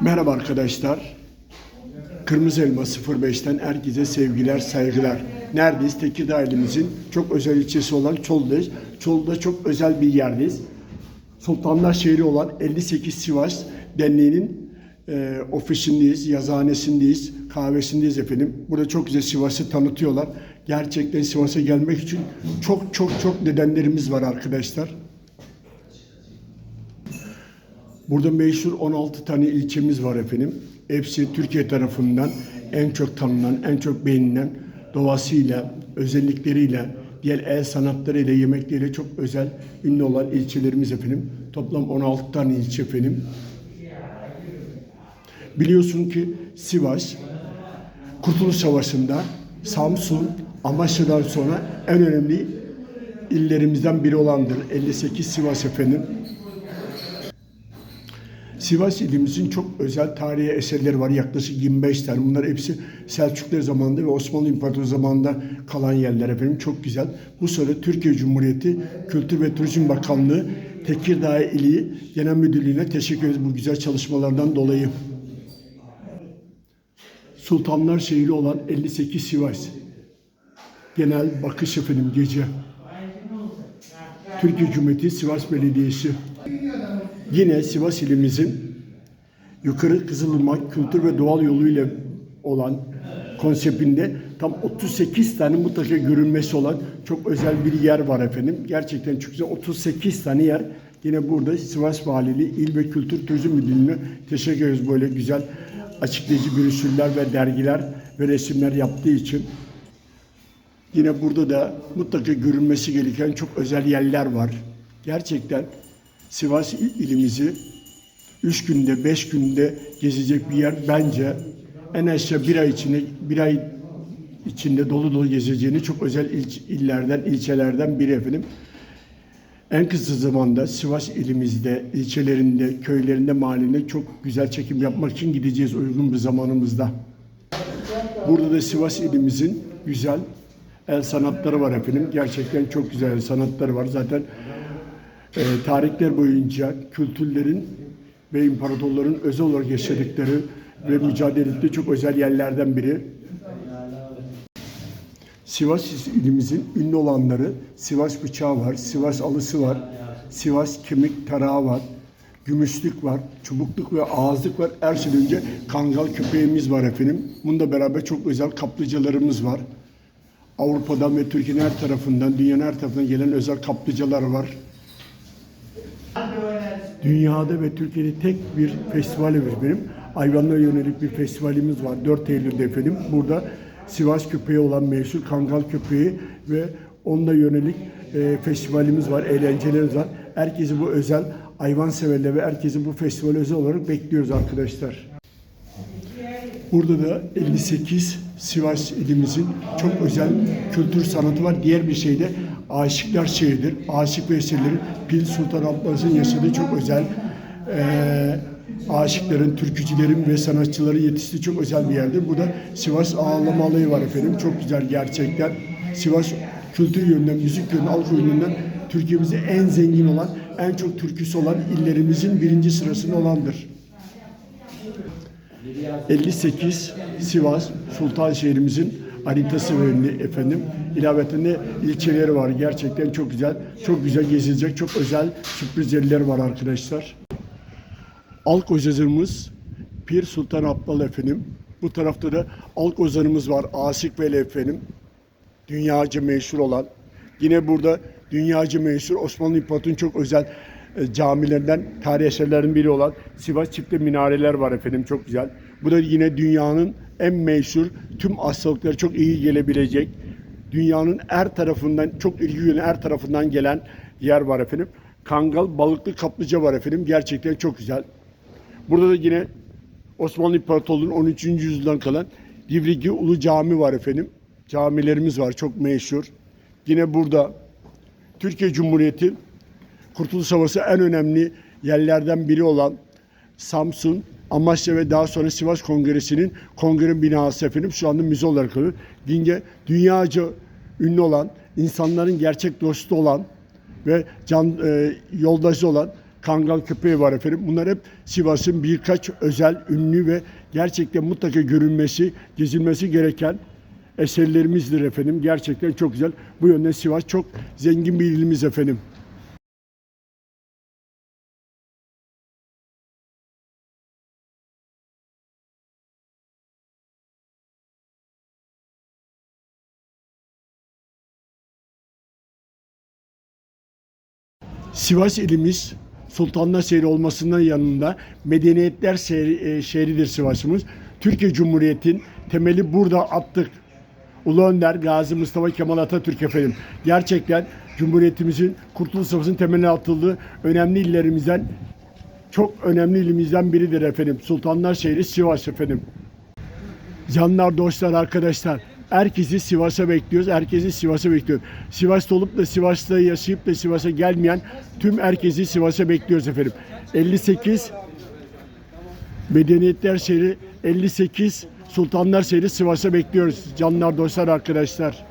Merhaba arkadaşlar. Kırmızı Elma 05'ten herkese sevgiler, saygılar. Neredeyiz? Tekirdağ ilimizin çok özel ilçesi olan Çollu'dayız. Çollu'da çok özel bir yerdeyiz. Sultanlar şehri olan 58 Sivas Derneği'nin e, ofisindeyiz, yazıhanesindeyiz, kahvesindeyiz efendim. Burada çok güzel Sivas'ı tanıtıyorlar. Gerçekten Sivas'a gelmek için çok çok çok nedenlerimiz var arkadaşlar. Burada meşhur 16 tane ilçemiz var efendim. Hepsi Türkiye tarafından en çok tanınan, en çok beğenilen doğasıyla, özellikleriyle, diğer el sanatlarıyla, yemekleriyle çok özel, ünlü olan ilçelerimiz efendim. Toplam 16 tane ilçe efendim. Biliyorsun ki Sivas, Kurtuluş Savaşı'nda Samsun, Amasya'dan sonra en önemli illerimizden biri olandır. 58 Sivas efendim. Sivas ilimizin çok özel tarihi eserleri var. Yaklaşık 25 tane. Bunlar hepsi Selçuklu zamanında ve Osmanlı İmparatorluğu zamanında kalan yerler efendim. Çok güzel. Bu sırada Türkiye Cumhuriyeti Kültür ve Turizm Bakanlığı Tekirdağ İli Genel Müdürlüğü'ne teşekkür ederiz bu güzel çalışmalardan dolayı. Sultanlar şehri olan 58 Sivas. Genel bakış efendim gece. Türkiye Cumhuriyeti Sivas Belediyesi. Yine Sivas ilimizin yukarı Kızılırmak kültür ve doğal yoluyla olan konseptinde tam 38 tane mutlaka görünmesi olan çok özel bir yer var efendim. Gerçekten güzel 38 tane yer. Yine burada Sivas Valiliği İl ve Kültür Turizm Müdürlüğü'ne teşekkür ederiz böyle güzel açıklayıcı broşürler ve dergiler ve resimler yaptığı için. Yine burada da mutlaka görünmesi gereken çok özel yerler var. Gerçekten Sivas il- ilimizi 3 günde, 5 günde gezecek bir yer bence en aşağı bir ay içinde, bir ay içinde dolu dolu gezeceğini çok özel il, illerden, ilçelerden biri efendim. En kısa zamanda Sivas ilimizde, ilçelerinde, köylerinde, mahallelerinde çok güzel çekim yapmak için gideceğiz uygun bir zamanımızda. Burada da Sivas ilimizin güzel el sanatları var efendim. Gerçekten çok güzel el sanatları var. Zaten e, tarihler boyunca kültürlerin ve imparatorların özel olarak yaşadıkları ve mücadele ettiği çok özel yerlerden biri. Sivas ilimizin ünlü olanları Sivas bıçağı var, Sivas alısı var, Sivas kemik tarağı var, gümüşlük var, çubukluk ve ağızlık var. Her şeyden önce kangal köpeğimiz var efendim. Bununla beraber çok özel kaplıcalarımız var. Avrupa'dan ve Türkiye'nin her tarafından, dünyanın her tarafından gelen özel kaplıcalar var. Dünyada ve Türkiye'de tek bir festivalimiz benim. Hayvanlara yönelik bir festivalimiz var. 4 Eylül'de efendim. Burada Sivas köpeği olan meşhur Kangal köpeği ve onunla yönelik e, festivalimiz var, eğlencelerimiz var. Herkesi bu özel hayvan severler ve herkesi bu festivale özel olarak bekliyoruz arkadaşlar. Burada da 58 Sivas ilimizin çok özel kültür sanatı var. Diğer bir şey de Aşıklar Şehridir. Aşık ve eserleri Pil Sultan Abdülaziz'in yaşadığı çok özel eee aşıkların, türkücülerin ve sanatçıların yetiştiği çok özel bir yerdir. Burada Sivas Ağlama Alayı var efendim. Çok güzel gerçekten. Sivas kültür yönünden, müzik yönünden, halk yönünden Türkiye'mizde en zengin olan, en çok türküsü olan illerimizin birinci sırasında olandır. 58 Sivas Sultan şehrimizin haritası verildi efendim. İlavetinde ilçeleri var. Gerçekten çok güzel. Çok güzel gezilecek. Çok özel sürpriz yerler var arkadaşlar. Alk Ozanımız Pir Sultan Abdal efendim. Bu tarafta da Alk Ozanımız var. Asik Veli efendim. Dünyaca meşhur olan. Yine burada dünyaca meşhur Osmanlı İmparatorluğu'nun çok özel e, camilerinden, tarih eserlerinin biri olan Sivas çifte minareler var efendim çok güzel. Bu da yine dünyanın en meşhur tüm hastalıklara çok iyi gelebilecek dünyanın her tarafından çok ilgi gören her tarafından gelen yer var efendim. Kangal balıklı kaplıca var efendim. Gerçekten çok güzel. Burada da yine Osmanlı İmparatorluğu'nun 13. yüzyıldan kalan Divrigi Ulu Cami var efendim. Camilerimiz var çok meşhur. Yine burada Türkiye Cumhuriyeti Kurtuluş Savaşı en önemli yerlerden biri olan Samsun, Amasya ve daha sonra Sivas Kongresi'nin kongre binası efendim şu anda müze olarak kalıyor. Dinge dünyaca ünlü olan, insanların gerçek dostu olan ve can e, yoldaşı olan Kangal köpeği var efendim. Bunlar hep Sivas'ın birkaç özel, ünlü ve gerçekten mutlaka görülmesi, gezilmesi gereken eserlerimizdir efendim. Gerçekten çok güzel. Bu yönden Sivas çok zengin bir ilimiz efendim. Sivas ilimiz Sultanlar şehri olmasının yanında medeniyetler şehri, e, şehridir Sivas'ımız. Türkiye Cumhuriyeti'nin temeli burada attık. Ulu Önder Gazi Mustafa Kemal Atatürk efendim. Gerçekten Cumhuriyetimizin Kurtuluş Savaşı'nın temeline atıldığı önemli illerimizden çok önemli ilimizden biridir efendim. Sultanlar şehri Sivas efendim. Canlar, dostlar, arkadaşlar. Herkesi Sivas'a bekliyoruz. Herkesi Sivas'a bekliyoruz. Sivas'ta olup da Sivas'ta yaşayıp da Sivas'a gelmeyen tüm herkesi Sivas'a bekliyoruz efendim. 58 Medeniyetler şehri 58 Sultanlar şehri Sivas'a bekliyoruz. Canlar, dostlar, arkadaşlar.